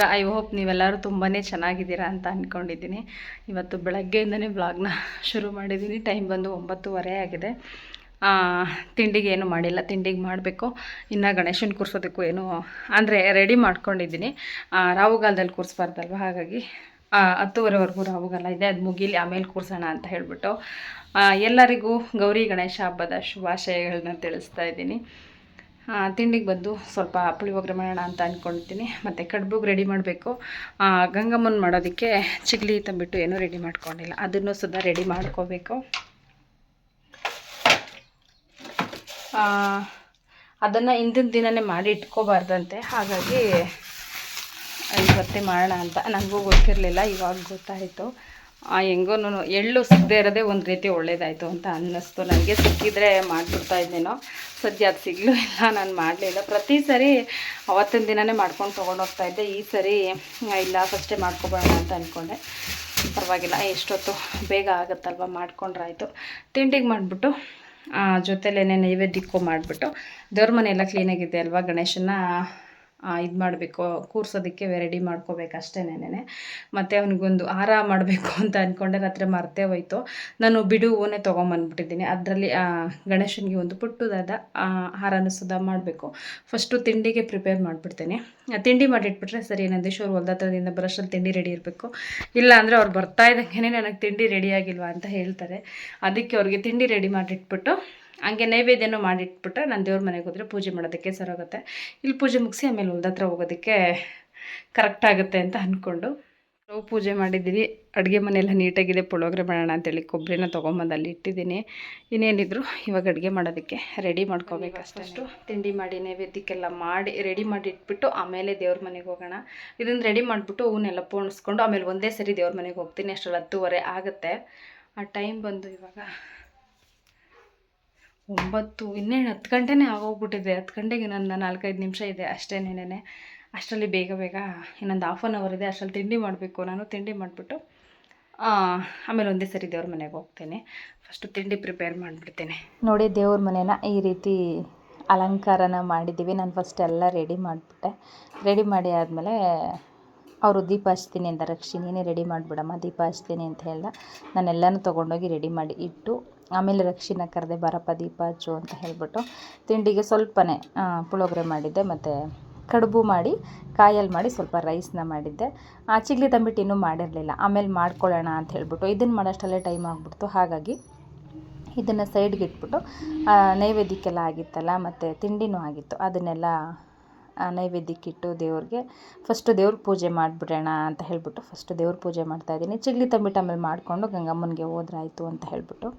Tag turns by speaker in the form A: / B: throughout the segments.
A: ಹೇಗಿದ್ದೀರಾ I hope ನೀವೆಲ್ಲರೂ ತುಂಬಾ ಚೆನ್ನಾಗಿದ್ದೀರಾ ಅಂತ ಅಂದ್ಕೊಂಡಿದ್ದೀನಿ ಇವತ್ತು ಬೆಳಗ್ಗೆಯಿಂದನೇ ವ್ಲಾಗ್ನ ಶುರು ಮಾಡಿದ್ದೀನಿ. ಟೈಮ್ ಬಂದು ಒಂಬತ್ತುವರೆ ಆಗಿದೆ. ತಿಂಡಿಗೆ ಏನು ಮಾಡಿಲ್ಲ. ತಿಂಡಿಗೆ ಮಾಡಬೇಕು. ಇನ್ನು ಗಣೇಶನ ಕೂರಿಸೋದಕ್ಕೂ ಏನು, ಅಂದರೆ ರೆಡಿ ಮಾಡ್ಕೊಂಡಿದ್ದೀನಿ. ರಾಹುಗಾಲದಲ್ಲಿ ಕೂರಿಸ್ಬಾರ್ದಲ್ವ? ಹಾಗಾಗಿ ಹತ್ತುವರೆವರೆಗೂ ರಾಹುಗಾಲ ಇದೆ. ಅದು ಮುಗೀಲಿ, ಆಮೇಲೆ ಕೂರಿಸೋಣ ಅಂತ ಹೇಳಿಬಿಟ್ಟು ಎಲ್ಲರಿಗೂ ಗೌರಿ ಗಣೇಶ ಹಬ್ಬದ ಶುಭಾಶಯಗಳನ್ನ ತಿಳಿಸ್ತಾ ಇದ್ದೀನಿ. ತಿಂಡಿಗೆ ಬಂದು ಸ್ವಲ್ಪ ಪುಳಿಯೋಗರೆ ಮಾಡೋಣ ಅಂತ ಅಂದ್ಕೊಂಡಿರ್ತೀನಿ ಮತ್ತು ಕಡ್ಬುಗೆ ರೆಡಿ ಮಾಡಬೇಕು. ಗಂಗಮ್ಮನ ಮಾಡೋದಕ್ಕೆ ಚಿಗ್ಲಿ ತಂಬಿಟ್ಟು ಏನೂ ರೆಡಿ ಮಾಡ್ಕೊಂಡಿಲ್ಲ. ಅದನ್ನು ಸುದ ರೆಡಿ ಮಾಡ್ಕೋಬೇಕು. ಅದನ್ನು ಹಿಂದಿನ ದಿನವೇ ಮಾಡಿ ಇಟ್ಕೋಬಾರ್ದಂತೆ. ಹಾಗಾಗಿ ಇವತ್ತೇ ಮಾಡೋಣ ಅಂತ. ನನಗೂ ಗೊತ್ತಿರಲಿಲ್ಲ, ಇವಾಗ ಗೊತ್ತಾಯಿತು. ಹೆಂಗೋ ಎಳ್ಳು ಸಿಗದೆ ಇರೋದೇ ಒಂದು ರೀತಿ ಒಳ್ಳೇದಾಯಿತು ಅಂತ ಅನ್ನಿಸ್ತು. ನನಗೆ ಸಿಕ್ಕಿದ್ರೆ ಮಾಡಿಬಿಡ್ತಾ ಇದ್ದೇನೋ ಸದ್ಯ ಅದು ಸಿಗಲೂ ಇಲ್ಲ ನಾನು ಮಾಡಲಿಲ್ಲ ಪ್ರತಿ ಸರಿ ಅವತ್ತಿನ ದಿನವೇ ಮಾಡ್ಕೊಂಡು ತೊಗೊಂಡು ಹೋಗ್ತಾ ಇದ್ದೆ. ಈ ಸರಿ ಆ, ಇಲ್ಲ ಫಸ್ಟೇ ಮಾಡ್ಕೊಬೋಣ ಅಂತ ಅಂದ್ಕೊಂಡೆ ಪರವಾಗಿಲ್ಲ ಎಷ್ಟೊತ್ತು ಬೇಗ ಆಗುತ್ತಲ್ವ ಮಾಡ್ಕೊಂಡ್ರಾಯ್ತು. ತಿಂಡಿಗೆ ಮಾಡಿಬಿಟ್ಟು ಜೊತೆಲೇನೆ ನೈವೇದ್ಯಕ್ಕೂ ಮಾಡಿಬಿಟ್ಟು ದೇವ್ರ ಮನೆ ಎಲ್ಲ ಕ್ಲೀನಾಗಿದೆ ಅಲ್ವಾ ಗಣೇಶನ ಇದು ಮಾಡಬೇಕು, ಕೂರ್ಸೋದಕ್ಕೆ ರೆಡಿ ಮಾಡ್ಕೋಬೇಕು ಅಷ್ಟೇನೇನೆ ಮತ್ತು ಅವನಿಗೊಂದು ಹಾರ ಮಾಡಬೇಕು ಅಂತ ಅಂದ್ಕೊಂಡೆ ರಾತ್ರಿ ಮರ್ತೇ ಹೋಯ್ತು. ನಾನು ಬಿಡು ಹೂವನ್ನೇ ತೊಗೊಂಬಂದ್ಬಿಟ್ಟಿದ್ದೀನಿ. ಅದರಲ್ಲಿ ಗಣೇಶನಿಗೆ ಒಂದು ಪುಟ್ಟದಾದ ಹಾರನ ಸುಧಾ ಮಾಡಬೇಕು. ಫಸ್ಟು ತಿಂಡಿಗೆ ಪ್ರಿಪೇರ್ ಮಾಡಿಬಿಡ್ತೇನೆ. ತಿಂಡಿ ಮಾಡಿಟ್ಬಿಟ್ರೆ ಸರಿ ನಂದೀಶ್ ಹೊಲ್ದ ಹತ್ರದಿಂದ ಬ್ರಷಲ್ಲಿ ತಿಂಡಿ ರೆಡಿ ಇರಬೇಕು. ಇಲ್ಲ ಅಂದರೆ ಅವ್ರು ಬರ್ತಾ ಇದ್ದಂಗೆ ನನಗೆ ತಿಂಡಿ ರೆಡಿ ಆಗಿಲ್ವಾ ಅಂತ ಹೇಳ್ತಾರೆ. ಅದಕ್ಕೆ ಅವ್ರಿಗೆ ತಿಂಡಿ ರೆಡಿ ಮಾಡಿಟ್ಬಿಟ್ಟು ಹಂಗೆ ನೈವೇದ್ಯನೂ ಮಾಡಿಟ್ಬಿಟ್ರೆ ನಾನು ದೇವ್ರ ಮನೆಗೆ ಹೋದರೆ ಪೂಜೆ ಮಾಡೋದಕ್ಕೆ ಸರೋಗುತ್ತೆ. ಇಲ್ಲಿ ಪೂಜೆ ಮುಗಿಸಿ ಆಮೇಲೆ ಹೊಲ್ದ ಹತ್ರ ಹೋಗೋದಕ್ಕೆ ಕರೆಕ್ಟ್ ಆಗುತ್ತೆ ಅಂತ ಅಂದ್ಕೊಂಡು ನಾವು ಪೂಜೆ ಮಾಡಿದ್ದೀವಿ. ಅಡುಗೆ ಮನೆಯೆಲ್ಲ ನೀಟಾಗಿದೆ. ಪುಳೋಗ್ರೆ ಮಾಡೋಣ ಅಂತೇಳಿ ಕೊಬ್ಬರಿನ ತೊಗೊಂಬಂದು ಅಲ್ಲಿ ಇಟ್ಟಿದ್ದೀನಿ. ಇನ್ನೇನಿದ್ರು ಇವಾಗ ಅಡುಗೆ ಮಾಡೋದಕ್ಕೆ ರೆಡಿ ಮಾಡ್ಕೋಬೇಕು ಅಷ್ಟು. ತಿಂಡಿ ಮಾಡಿ ನೈವೇದ್ಯಕ್ಕೆಲ್ಲ ಮಾಡಿ ರೆಡಿ ಮಾಡಿ ಇಟ್ಬಿಟ್ಟು ಆಮೇಲೆ ದೇವ್ರ ಮನೆಗೆ ಹೋಗೋಣ. ಇದನ್ನು ರೆಡಿ ಮಾಡಿಬಿಟ್ಟು ಹೂನೆಲ್ಲ ಪೋಣಿಸ್ಕೊಂಡು ಆಮೇಲೆ ಒಂದೇ ಸರಿ ದೇವ್ರ ಮನೆಗೆ ಹೋಗ್ತೀನಿ. ಅಷ್ಟರಲ್ಲಿ ಹತ್ತುವರೆ ಆಗುತ್ತೆ. ಆ ಟೈಮ್ ಬಂದು ಇವಾಗ ಒಂಬತ್ತು, ಇನ್ನೇನು ಹತ್ತು ಗಂಟೆನೇ ಆಗೋಗ್ಬಿಟ್ಟಿದೆ. ಹತ್ತು ಗಂಟೆಗೆ ನನ್ನ ನಾಲ್ಕೈದು ನಿಮಿಷ ಇದೆ ಅಷ್ಟೇನೇನೆ ಅಷ್ಟರಲ್ಲಿ ಬೇಗ ಬೇಗ ಇನ್ನೊಂದು ಹಾಫ್ ಆನ್ ಅವರ್ ಇದೆ. ಅಷ್ಟರಲ್ಲಿ ತಿಂಡಿ ಮಾಡಬೇಕು. ನಾನು ತಿಂಡಿ ಮಾಡಿಬಿಟ್ಟು ಆಮೇಲೆ ಒಂದೇ ಸರಿ ದೇವ್ರ ಮನೆಗೆ ಹೋಗ್ತೇನೆ. ಫಸ್ಟು ತಿಂಡಿ ಪ್ರಿಪೇರ್ ಮಾಡಿಬಿಡ್ತೇನೆ.
B: ನೋಡಿ, ದೇವ್ರ ಮನೇನ ಈ ರೀತಿ ಅಲಂಕಾರನ ಮಾಡಿದ್ದೀವಿ. ನಾನು ಫಸ್ಟ್ ಎಲ್ಲ ರೆಡಿ ಮಾಡಿಬಿಟ್ಟೆ. ರೆಡಿ ಮಾಡಿ ಆದಮೇಲೆ ಅವರು ದೀಪ ಹಚ್ತೀನಿ ಅಂತ ರಕ್ಷಿಣಿನೇ ನೀನೇ ರೆಡಿ ಮಾಡಿಬಿಡಮ್ಮ ದೀಪ ಹಚ್ತೀನಿ ಅಂತ ಹೇಳ್ದ. ನಾನೆಲ್ಲನೂ ತೊಗೊಂಡೋಗಿ ರೆಡಿ ಮಾಡಿ ಇಟ್ಟು ಆಮೇಲೆ ರಕ್ಷಿನ ಕರೆದೆ ಬರಪ್ಪ ದೀಪ ಹಚ್ಚು ಅಂತ ಹೇಳಿಬಿಟ್ಟು ತಿಂಡಿಗೆ ಸ್ವಲ್ಪನೇ ಪುಳೋಗ್ರೆ ಮಾಡಿದ್ದೆ, ಮತ್ತು ಕಡುಬು ಮಾಡಿ, ಕಾಯಲ್ಲಿ ಮಾಡಿ ಸ್ವಲ್ಪ ರೈಸ್ನ ಮಾಡಿದ್ದೆ. ಆ ಚಿಗ್ಲಿ ತಂಬಿಟ್ಟು ಇನ್ನೂ ಮಾಡಿರಲಿಲ್ಲ. ಆಮೇಲೆ ಮಾಡ್ಕೊಳ್ಳೋಣ ಅಂತ ಹೇಳಿಬಿಟ್ಟು, ಇದನ್ನು ಮಾಡೋಷ್ಟಲ್ಲೇ ಟೈಮ್ ಆಗಿಬಿಡ್ತು. ಹಾಗಾಗಿ ಇದನ್ನು ಸೈಡ್ಗೆ ಇಟ್ಬಿಟ್ಟು ನೈವೇದ್ಯಕ್ಕೆಲ್ಲ ಆಗಿತ್ತಲ್ಲ, ಮತ್ತು ತಿಂಡಿನೂ ಆಗಿತ್ತು. ಅದನ್ನೆಲ್ಲ ನೈವೇದ್ಯಕ್ಕಿಟ್ಟು ದೇವ್ರಿಗೆ ಫಸ್ಟು ದೇವ್ರ ಪೂಜೆ ಮಾಡಿಬಿಡೋಣ ಅಂತ ಹೇಳಿಬಿಟ್ಟು ಫಸ್ಟು ದೇವ್ರ ಪೂಜೆ ಮಾಡ್ತಾಯಿದ್ದೀನಿ ಚಿಗ್ಲಿ ತಂಬಿಟ್ಟು ಆಮೇಲೆ ಮಾಡಿಕೊಂಡು ಗಂಗಮ್ಮನಿಗೆ ಹೋದ್ರಾಯ್ತು ಅಂತ ಹೇಳ್ಬಿಟ್ಟು.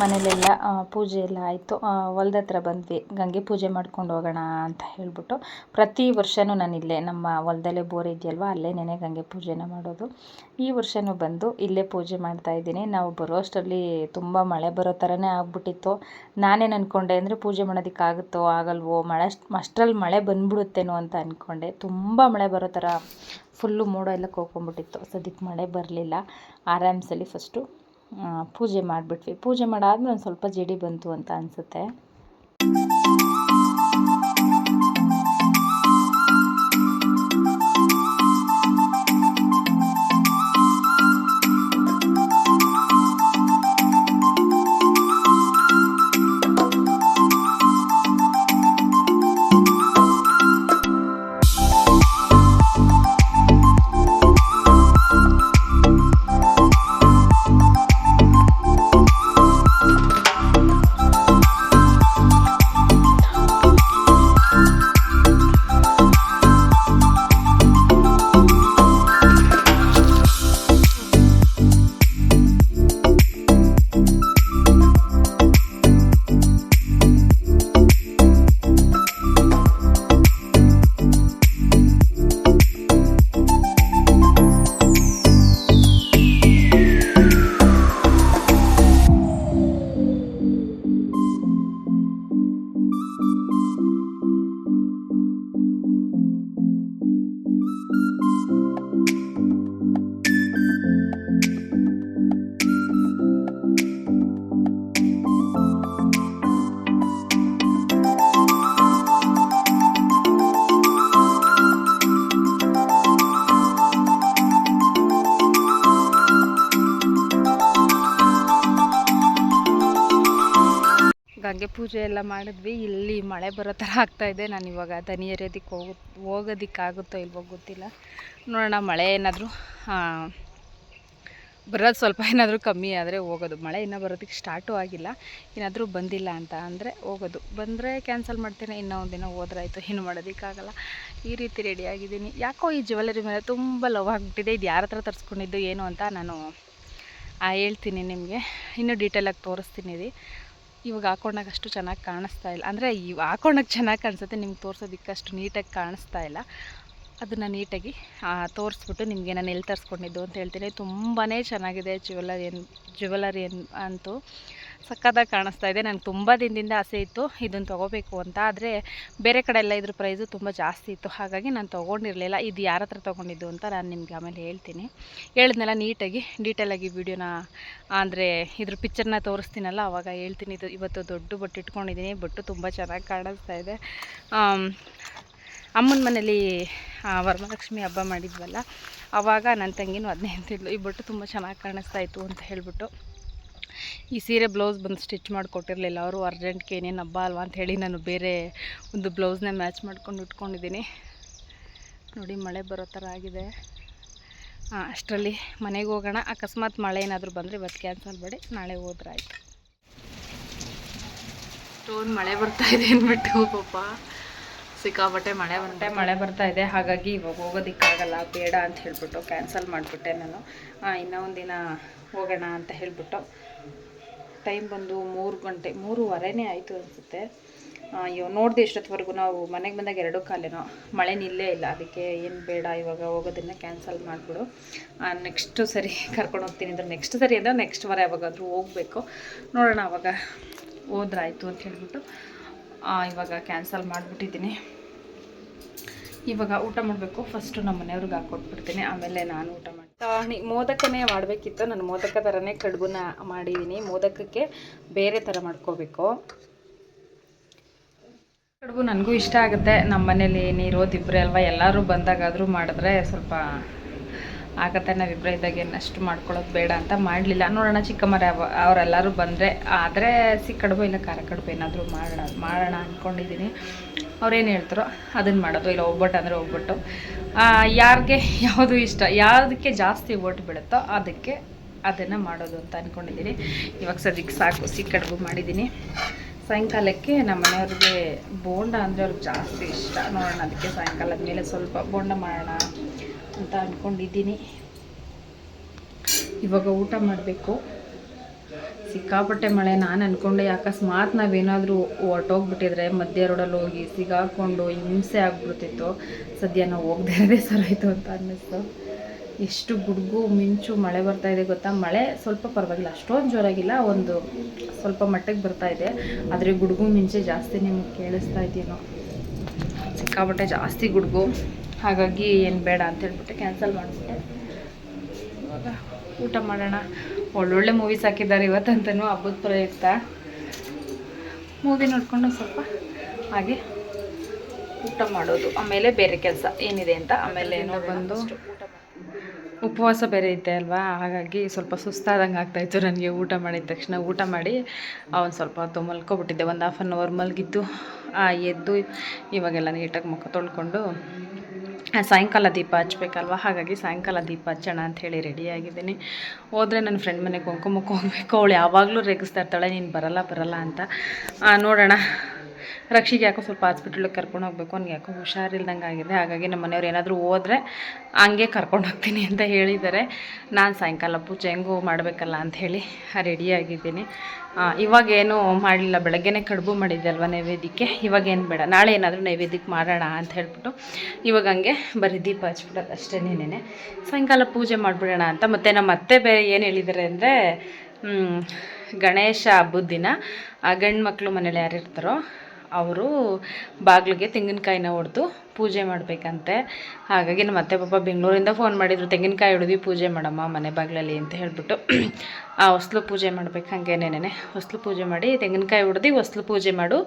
B: ಮನೇಲೆಲ್ಲ ಪೂಜೆ ಎಲ್ಲ ಆಯಿತು. ಹೊಲ್ದ ಹತ್ರ ಬಂದ್ವಿ. ಗಂಗೆ ಪೂಜೆ ಮಾಡ್ಕೊಂಡು ಹೋಗೋಣ ಅಂತ ಹೇಳ್ಬಿಟ್ಟು ಪ್ರತಿ ವರ್ಷವೂ ನಾನು ಇಲ್ಲೇ ನಮ್ಮ ಹೊಲ್ದಲ್ಲೇ ಬೋರ್ ಇದೆಯಲ್ವ ಅಲ್ಲೇ ನೆನೆ ಗಂಗೆ ಪೂಜೆನ ಮಾಡೋದು. ಈ ವರ್ಷವೂ ಬಂದು ಇಲ್ಲೇ ಪೂಜೆ ಮಾಡ್ತಾ ಇದ್ದೀನಿ. ನಾವು ಬರೋ ಅಷ್ಟರಲ್ಲಿ ತುಂಬ ಮಳೆ ಬರೋ ಥರನೇ ಆಗ್ಬಿಟ್ಟಿತ್ತು. ನಾನೇನು ಅಂದ್ಕೊಂಡೆ ಅಂದರೆ ಪೂಜೆ ಮಾಡೋದಕ್ಕಾಗುತ್ತೋ ಆಗಲ್ವೋ, ಮಳೆ, ಅಷ್ಟರಲ್ಲಿ ಮಳೆ ಬಂದ್ಬಿಡುತ್ತೇನೋ ಅಂತ ಅಂದ್ಕೊಂಡೆ ತುಂಬ ಮಳೆ ಬರೋ ಥರ, ಫುಲ್ಲು ಮೋಡ ಎಲ್ಲ ಕೋಕೊಂಬಿಟ್ಟಿತ್ತು ಸದ್ಯಕ್ಕೆ ಮಳೆ ಬರಲಿಲ್ಲ. ಆರಾಮ್ಸಲ್ಲಿ ಫಸ್ಟು ಪೂಜೆ ಮಾಡಿಬಿಟ್ವಿ. ಪೂಜೆ ಮಾಡಾದ್ಮೇಲೆ ಒಂದು ಸ್ವಲ್ಪ ಜಿಡಿ ಬಂತು ಅಂತ ಅನಿಸುತ್ತೆ.
A: ಹಂಗೆ ಪೂಜೆ ಎಲ್ಲ ಮಾಡಿದ್ವಿ. ಇಲ್ಲಿ ಮಳೆ ಬರೋ ಥರ ಆಗ್ತಾ ಇದೆ. ನಾನು ಇವಾಗ ದನಿ ಎರೆಯೋದಕ್ಕೆ ಹೋಗೋ ಹೋಗೋದಕ್ಕಾಗುತ್ತೋ ಇಲ್ವೋ ಗೊತ್ತಿಲ್ಲ. ನೋಡೋಣ, ಮಳೆ ಏನಾದರೂ ಬರೋದು ಸ್ವಲ್ಪ ಏನಾದರೂ ಕಮ್ಮಿ ಆದರೆ ಹೋಗೋದು. ಮಳೆ ಇನ್ನೂ ಬರೋದಕ್ಕೆ ಸ್ಟಾರ್ಟು ಆಗಿಲ್ಲ. ಏನಾದರೂ ಬಂದಿಲ್ಲ ಅಂತ ಅಂದರೆ ಹೋಗೋದು. ಬಂದರೆ ಕ್ಯಾನ್ಸಲ್ ಮಾಡ್ತೇನೆ. ಇನ್ನೂ ಒಂದಿನ ಹೋದ್ರಾಯ್ತು. ಏನು ಮಾಡೋದಕ್ಕಾಗಲ್ಲ. ಈ ರೀತಿ ರೆಡಿ ಆಗಿದ್ದೀನಿ. ಯಾಕೋ ಈ ಜ್ಯುವೆಲರಿ ಮೇಲೆ ತುಂಬ ಲವ್ ಆಗಿಬಿಟ್ಟಿದೆ. ಇದು ಯಾರ ಹತ್ರ ತರಿಸ್ಕೊಂಡಿದ್ದು, ಏನು ಅಂತ ನಾನು ಹೇಳ್ತೀನಿ ನಿಮಗೆ. ಇನ್ನೂ ಡೀಟೇಲಾಗಿ ತೋರಿಸ್ತೀನಿ ಇವಾಗ ಹಾಕೊಂಡಾಗ ಅಷ್ಟು ಚೆನ್ನಾಗಿ ಕಾಣಿಸ್ತಾ ಇಲ್ಲ. ಅಂದರೆ ಇವು ಹಾಕೊಂಡಾಗ ಚೆನ್ನಾಗಿ ಕಾಣಿಸುತ್ತೆ, ನಿಮ್ಗೆ ತೋರಿಸೋದಕ್ಕೆ ಅಷ್ಟು ನೀಟಾಗಿ ಕಾಣಿಸ್ತಾ ಇಲ್ಲ. ಅದನ್ನು ನೀಟಾಗಿ ತೋರಿಸ್ಬಿಟ್ಟು ನಿಮಗೆ ನಾನು ಎಲ್ಲಿ ತರಿಸ್ಕೊಂಡಿದ್ದು ಅಂತ ಹೇಳ್ತೀನಿ. ತುಂಬಾ ಚೆನ್ನಾಗಿದೆ ಜ್ಯುವೆಲ್ಲರಿ ಜ್ಯುವೆಲ್ಲರಿ ಅಂತೂ. ಸಕ್ಕತ್ತಾಗಿ ಕಾಣಿಸ್ತಾ ಇದೆ. ನನಗೆ ತುಂಬ ದಿನದಿಂದ ಆಸೆ ಇತ್ತು ಇದನ್ನು ತೊಗೋಬೇಕು ಅಂತ. ಆದರೆ ಬೇರೆ ಕಡೆ ಎಲ್ಲ ಇದ್ರ ಪ್ರೈಸು ತುಂಬ ಜಾಸ್ತಿ ಇತ್ತು. ಹಾಗಾಗಿ ನಾನು ತೊಗೊಂಡಿರಲಿಲ್ಲ. ಇದು ಯಾರ ಹತ್ರ ತೊಗೊಂಡಿದ್ದು ಅಂತ ನಾನು ನಿಮ್ಗೆ ಆಮೇಲೆ ಹೇಳ್ತೀನಿ. ಹೇಳಿದ್ನೆಲ್ಲ ನೀಟಾಗಿ ಡೀಟೇಲಾಗಿ ವೀಡಿಯೋನ ಅಂದರೆ ಇದ್ರ ಪಿಕ್ಚರ್ನ ತೋರಿಸ್ತೀನಲ್ಲ, ಅವಾಗ ಹೇಳ್ತೀನಿ. ಇದು ಇವತ್ತು ದೊಡ್ಡ ಬೊಟ್ಟು ಇಟ್ಕೊಂಡಿದ್ದೀನಿ ಬಟ್ಟು ತುಂಬ ಚೆನ್ನಾಗಿ ಕಾಣಿಸ್ತಾ ಇದೆ. ಅಮ್ಮನ ಮನೇಲಿ ವರಮಹಾಲಕ್ಷ್ಮಿ ಹಬ್ಬ ಮಾಡಿದ್ವಲ್ಲ ಆವಾಗ ನನ್ನ ತಂಗಿನೂ ಅದನ್ನೇ ಅಂತಿದ್ಲು. ಈ ಬಟ್ಟು ತುಂಬ ಚೆನ್ನಾಗಿ ಕಾಣಿಸ್ತಾ ಇತ್ತು ಅಂತ ಹೇಳ್ಬಿಟ್ಟು. ಈ ಸೀರೆ ಬ್ಲೌಸ್ ಬಂದು ಸ್ಟಿಚ್ ಮಾಡಿಕೊಟ್ಟಿರಲಿಲ್ಲ. ಅವರು ಅರ್ಜೆಂಟ್ಗೆ ಏನೇನು ಹಬ್ಬ ಅಲ್ವಾ? ಅಂತ ಹೇಳಿ ನಾನು ಬೇರೆ ಒಂದು ಬ್ಲೌಸ್ನ ಮ್ಯಾಚ್ ಮಾಡ್ಕೊಂಡು ಇಟ್ಕೊಂಡಿದ್ದೀನಿ ನೋಡಿ ಮಳೆ ಬರೋ ಥರ ಆಗಿದೆ. ಹಾಂ ಅಷ್ಟರಲ್ಲಿ ಮನೆಗೆ ಹೋಗೋಣ. ಅಕಸ್ಮಾತ್ ಮಳೆ ಏನಾದರೂ ಬಂದರೆ ಇವತ್ತು ಕ್ಯಾನ್ಸಲ್ ಮಾಡಿ ನಾಳೆ ಹೋದ್ರೆ ಆಯಿತು. ಸ್ಟೋನ್ ಮಳೆ ಬರ್ತಾ ಇದೆ ಅಂದ್ಬಿಟ್ಟು ಪಾಪ. ಸಿಕ್ಕಾಪಟ್ಟೆ ಮಳೆ ಬಂದೆ ಮಳೆ ಬರ್ತಾ ಇದೆ. ಹಾಗಾಗಿ ಇವಾಗ ಹೋಗೋದಕ್ಕಾಗಲ್ಲ ಬೇಡ ಅಂತ ಹೇಳ್ಬಿಟ್ಟು ಕ್ಯಾನ್ಸಲ್ ಮಾಡಿಬಿಟ್ಟೆ ನಾನು. ಇನ್ನೊಂದು ಇನ್ನೂ ಒಂದಿನ ಹೋಗೋಣ ಅಂತ ಹೇಳ್ಬಿಟ್ಟು. ಟೈಮ್ ಬಂದು ಮೂರು ಗಂಟೆ, ಮೂರುವರೆನೇ ಆಯಿತು ಅನಿಸುತ್ತೆ. ಅಯ್ಯೋ, ನೋಡಿದೆ ಇಷ್ಟೊತ್ತವರೆಗೂ ನಾವು ಮನೆಗೆ ಬಂದಾಗ ಎರಡು ಕಾಲೇನೋ. ಮಳೆ ನಿಲ್ಲೇ ಇಲ್ಲ, ಅದಕ್ಕೆ ಏನು ಬೇಡ, ಇವಾಗ ಹೋಗೋದನ್ನ ಕ್ಯಾನ್ಸಲ್ ಮಾಡಿಬಿಡು. ನೆಕ್ಸ್ಟ್ ಸರಿ ಕರ್ಕೊಂಡು ಹೋಗ್ತೀನಿ ಅಂದ್ರೆ ನೆಕ್ಸ್ಟ್ ಸರಿ ಅಂದರೆ ನೆಕ್ಸ್ಟ್ ವಾರ ಯಾವಾಗಾದರೂ ಹೋಗಬೇಕು. ನೋಡೋಣ ಅವಾಗ ಹೋದ್ರಾಯ್ತು ಅಂತ ಹೇಳ್ಬಿಟ್ಟು ಇವಾಗ ಕ್ಯಾನ್ಸಲ್ ಮಾಡಿಬಿಟ್ಟಿದ್ದೀನಿ. ಇವಾಗ ಊಟ ಮಾಡಬೇಕು. ಫಸ್ಟು ನಮ್ಮ ಮನೆಯವ್ರಿಗೆ ಹಾಕ್ಕೊಟ್ಬಿಡ್ತೀನಿ ಆಮೇಲೆ ನಾನು ಊಟ ಮೋದಕನೇ ಮಾಡಬೇಕಿತ್ತು. ನಾನು ಮೋದಕ ಥರನೇ ಕಡುಬನ್ನ ಮಾಡಿದ್ದೀನಿ ಮೋದಕಕ್ಕೆ ಬೇರೆ ಥರ ಮಾಡ್ಕೋಬೇಕು. ಕಡುಬು ನನಗೂ ಇಷ್ಟ ಆಗುತ್ತೆ. ನಮ್ಮ ಮನೇಲಿ ನೀರೋದಿಬ್ಬರೇ ಅಲ್ವಾ? ಎಲ್ಲರೂ ಬಂದಾಗಾದರೂ ಮಾಡಿದ್ರೆ ಸ್ವಲ್ಪ ಆಗತ್ತೆ. ನಾವಿಬ್ಬರೇ ಇದ್ದಾಗ ಏನಷ್ಟು ಮಾಡ್ಕೊಳ್ಳೋದು ಬೇಡ ಅಂತ ಮಾಡಲಿಲ್ಲ. ನೋಡೋಣ, ಚಿಕ್ಕಮ್ಮರ ಅವರೆಲ್ಲರೂ ಬಂದರೆ, ಆದರೆ ಸಿ ಕಡುಬು ಇಲ್ಲ ಖಾರ ಕಡುಬು ಏನಾದರೂ ಮಾಡೋಣ ಮಾಡೋಣ ಅಂದ್ಕೊಂಡಿದ್ದೀನಿ ಅವ್ರೇನು ಹೇಳ್ತಾರೋ ಅದನ್ನು ಮಾಡೋದು, ಇಲ್ಲ ಒಬ್ಬಟ್ಟು ಅಂದರೆ ಒಬ್ಬಟ್ಟು. ಯಾರಿಗೆ ಯಾವುದು ಇಷ್ಟ, ಯಾವುದಕ್ಕೆ ಜಾಸ್ತಿ ಓಟ್ ಬೀಳುತ್ತೋ ಅದಕ್ಕೆ ಅದನ್ನು ಮಾಡೋದು ಅಂತ ಅಂದ್ಕೊಂಡಿದ್ದೀನಿ ಇವಾಗ ಸದ್ಯಕ್ಕೆ ಸಾಕು ಸಿಕ್ಕಡ್ಬು ಕಡುಬು ಮಾಡಿದ್ದೀನಿ ಸಾಯಂಕಾಲಕ್ಕೆ ನಮ್ಮ ಮನೆಯವ್ರಿಗೆ ಬೋಂಡ ಅಂದರೆ ಅವ್ರಿಗೆ ಜಾಸ್ತಿ ಇಷ್ಟ. ನೋಡೋಣ ಅದಕ್ಕೆ ಸಾಯಂಕಾಲದ ಮೇಲೆ ಸ್ವಲ್ಪ ಬೋಂಡ ಮಾಡೋಣ ಅಂತ ಅಂದ್ಕೊಂಡಿದ್ದೀನಿ ಇವಾಗ ಊಟ ಮಾಡಬೇಕು. ಸಿಕ್ಕಾಪಟ್ಟೆ ಮಳೆ, ನಾನು ಅಂದ್ಕೊಂಡೆ ಅಕಸ್ಮಾತ್ ನಾವೇನಾದರೂ ಹೊರ್ಟೋಗ್ಬಿಟ್ಟಿದ್ರೆ ಮಧ್ಯ ರೋಡಲ್ಲಿ ಹೋಗಿ ಸಿಗಾಕೊಂಡು ಹಿಂಸೆ ಆಗ್ಬಿಡ್ತಿತ್ತು. ಸದ್ಯ ನಾವು ಹೋಗದೇ ಇರೋದೇ ಆಯಿತು ಅಂತ ಅನ್ನಿಸ್ತು. ಎಷ್ಟು ಗುಡುಗು ಮಿಂಚು ಮಳೆ ಬರ್ತಾ ಇದೆ ಗೊತ್ತಾ? ಮಳೆ ಸ್ವಲ್ಪ ಪರವಾಗಿಲ್ಲ, ಅಷ್ಟೊಂದು ಜೋರಾಗಿಲ್ಲ, ಒಂದು ಸ್ವಲ್ಪ ಮಟ್ಟಿಗೆ ಬರ್ತಾ ಇದೆ. ಆದರೆ ಗುಡುಗು ಮಿಂಚೆ ಜಾಸ್ತಿ ನಿಮ್ಗೆ ಕೇಳಿಸ್ತಾ ಇದ್ದೀನೋ. ಸಿಕ್ಕಾಪಟ್ಟೆ ಜಾಸ್ತಿ ಗುಡುಗು. ಹಾಗಾಗಿ ಏನು ಬೇಡ ಅಂತ ಹೇಳ್ಬಿಟ್ಟು ಕ್ಯಾನ್ಸಲ್ ಮಾಡಿಬಿಟ್ಟೆ. ಇವಾಗ ಊಟ ಮಾಡೋಣ. ಒಳ್ಳೊಳ್ಳೆ ಮೂವೀಸ್ ಹಾಕಿದ್ದಾರೆ ಇವತ್ತಂತನೂ ಹಬ್ಬದ ಪ್ರಯುಕ್ತ. ಮೂವಿ ನೋಡಿಕೊಂಡು ಸ್ವಲ್ಪ ಹಾಗೆ ಊಟ ಮಾಡೋದು. ಆಮೇಲೆ ಬೇರೆ ಕೆಲಸ. ಏನಿದೆ ಅಂತ ಆಮೇಲೆ ಏನೋ ಬಂದು ಉಪವಾಸ ಬೇರೆ ಇದ್ದೆ ಅಲ್ವಾ? ಹಾಗಾಗಿ ಸ್ವಲ್ಪ ಸುಸ್ತಾದಂಗೆ ಆಗ್ತಾಯಿತ್ತು ನನಗೆ ಊಟ ಮಾಡಿದ ತಕ್ಷಣ. ಊಟ ಮಾಡಿ ಅವನು ಸ್ವಲ್ಪ ಹೊತ್ತು ಮಲ್ಕೊಬಿಟ್ಟಿದ್ದೆ. ಒಂದು ಹಾಫ್ ಆನ್ ಅವರ್ ಮಲಗಿದ್ದು ಆ, ಎದ್ದು ಇವಾಗೆಲ್ಲ ನೀಟಾಗಿ ಮುಖ ತೊಳ್ಕೊಂಡು ಸಾಯಂಕಾಲ ದೀಪ ಹಚ್ಬೇಕಲ್ವ? ಹಾಗಾಗಿ ಸಾಯಂಕಾಲ ದೀಪ ಹಚ್ಚೋಣ ಅಂತ ಹೇಳಿ ರೆಡಿಯಾಗಿದ್ದೀನಿ ಹೋದರೆ ನನ್ನ ಫ್ರೆಂಡ್ ಮನೆಗೆ ಕುಂಕುಮಕ್ಕೆ ಹೋಗ್ಬೇಕು. ಅವಳು ಯಾವಾಗಲೂ ರೇಗಿಸ್ತಾ ಇರ್ತಾಳೆ, ನೀನು ಬರಲ್ಲ ಬರಲ್ಲ ಅಂತ. ನೋಡೋಣ. ರಕ್ಷಿಗೆ ಯಾಕೋ ಸ್ವಲ್ಪ ಹಾಸ್ಪಿಟ್ಲಿಗೆ ಕರ್ಕೊಂಡು ಹೋಗ್ಬೇಕು, ಅವ್ನಿಗೆ ಯಾಕೋ ಹುಷಾರಿಲ್ದಂಗೆ ಆಗಿದೆ. ಹಾಗಾಗಿ ನಮ್ಮ ಮನೆಯವ್ರು ಏನಾದರೂ ಹೋದರೆ ಹಂಗೆ ಕರ್ಕೊಂಡು ಹೋಗ್ತೀನಿ ಅಂತ ಹೇಳಿದ್ದಾರೆ. ನಾನು ಸಾಯಂಕಾಲ ಪೂಜೆ ಹೆಂಗೂ ಮಾಡಬೇಕಲ್ಲ ಅಂತ ಹೇಳಿ ರೆಡಿಯಾಗಿದ್ದೀನಿ ಇವಾಗೇನು ಮಾಡಲಿಲ್ಲ, ಬೆಳಗ್ಗೆನೇ ಕಡುಬು ಮಾಡಿದ್ದೆ ಅಲ್ವಾ ನೈವೇದ್ಯಕ್ಕೆ. ಇವಾಗೇನು ಬೇಡ, ನಾಳೆ ಏನಾದರೂ ನೈವೇದ್ಯಕ್ಕೆ ಮಾಡೋಣ ಅಂತ ಹೇಳ್ಬಿಟ್ಟು ಇವಾಗ ಹಂಗೆ ಬರೀ ದೀಪ ಹಚ್ಬಿಡೋದು ಅಷ್ಟೇ ನೀನೇ ಸಾಯಂಕಾಲ ಪೂಜೆ ಮಾಡಿಬಿಡೋಣ ಅಂತ. ಮತ್ತು ನಮ್ಮ ಅತ್ತೆ ಬೇರೆ ಏನು ಹೇಳಿದ್ದಾರೆ ಅಂದರೆ ಗಣೇಶ ಹಬ್ಬದ ದಿನ ಗಂಡು ಮಕ್ಕಳು ಮನೇಲಿ ಯಾರು ಇರ್ತಾರೋ ಅವರು ಬಾಗಿಲಿಗೆ ತೆಂಗಿನಕಾಯಿನ ಹೊಡೆದು ಪೂಜೆ ಮಾಡಬೇಕಂತೆ. ಹಾಗಾಗಿ ನಮ್ಮ ಅತ್ತೆ ಪಾಪ ಬೆಂಗಳೂರಿಂದ ಫೋನ್ ಮಾಡಿದರು, ತೆಂಗಿನಕಾಯಿ ಹೊಡೆದು ಪೂಜೆ ಮಾಡಮ್ಮ ಮನೆ ಬಾಗಿಲಲ್ಲಿ ಅಂತ ಹೇಳ್ಬಿಟ್ಟು. ಆ ಹೊಸ್ಲು ಪೂಜೆ ಮಾಡ್ಬೇಕು ಹಂಗೇನೇನೆ ಹೊಸ್ಲು ಪೂಜೆ ಮಾಡಿ, ತೆಂಗಿನಕಾಯಿ ಹೊಡೆದು ಹೊಸ್ಲು ಪೂಜೆ ಮಾಡು,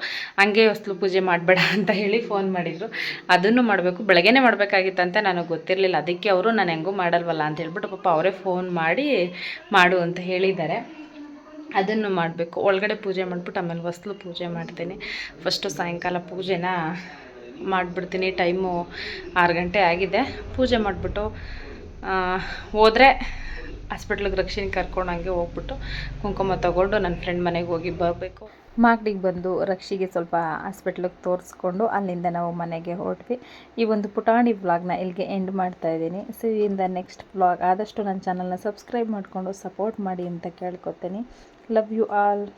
A: ಹಂಗೆ ಹೊಸ್ಲು ಪೂಜೆ ಮಾಡಬೇಡ ಅಂತ ಹೇಳಿ ಫೋನ್ ಮಾಡಿದರು. ಅದನ್ನು ಮಾಡಬೇಕು, ಬೆಳಗ್ಗೆನೇ ಮಾಡಬೇಕಾಗಿತ್ತಂತೆ ನನಗೆ ಗೊತ್ತಿರಲಿಲ್ಲ. ಅದಕ್ಕೆ ಅವರು, ನಾನು ಹೆಂಗೂ ಮಾಡಲ್ವಲ್ಲ ಅಂತ ಹೇಳ್ಬಿಟ್ಟು ಪಾಪ ಅವರೇ ಫೋನ್ ಮಾಡಿ, ಮಾಡು ಅಂತ ಹೇಳಿದ್ದಾರೆ. ಅದನ್ನು ಮಾಡಬೇಕು. ಒಳಗಡೆ ಪೂಜೆ ಮಾಡಿಬಿಟ್ಟು ಆಮೇಲೆ ಹೊಸ್ಲು ಪೂಜೆ ಮಾಡ್ತೀನಿ. ಫಸ್ಟು ಸಾಯಂಕಾಲ ಪೂಜೆನ ಮಾಡಿಬಿಡ್ತೀನಿ. ಟೈಮು ಆರು ಗಂಟೆ ಆಗಿದೆ. ಪೂಜೆ ಮಾಡಿಬಿಟ್ಟು ಹೋದರೆ ಹಾಸ್ಪಿಟ್ಲಿಗೆ ರಕ್ಷಣೆ ಕರ್ಕೊಂಡು ಹಂಗೆ ಹೋಗ್ಬಿಟ್ಟು ಕುಂಕುಮ ತಗೊಂಡು ನನ್ನ ಫ್ರೆಂಡ್ ಮನೆಗೆ ಹೋಗಿ ಬರಬೇಕು.
B: ಮಾಗಡಿಗೆ ಬಂದು ರಕ್ಷಿಗೆ ಸ್ವಲ್ಪ ಹಾಸ್ಪಿಟ್ಲಿಗೆ ತೋರಿಸ್ಕೊಂಡು ಅಲ್ಲಿಂದ ನಾವು ಮನೆಗೆ ಹೊರಟ್ವಿ. ಈ ಒಂದು ಪುಟಾಣಿ ವ್ಲಾಗ್ನ ಇಲ್ಲಿಗೆ ಎಂಡ್ ಮಾಡ್ತಾ ಇದ್ದೀನಿ. ಸೊ ಇಂದ ನೆಕ್ಸ್ಟ್ ವ್ಲಾಗ್ ಆದಷ್ಟು ನನ್ನ ಚಾನಲ್ನ ಸಬ್ಸ್ಕ್ರೈಬ್ ಮಾಡಿಕೊಂಡು ಸಪೋರ್ಟ್ ಮಾಡಿ ಅಂತ ಕೇಳ್ಕೊತೀನಿ. Love you all.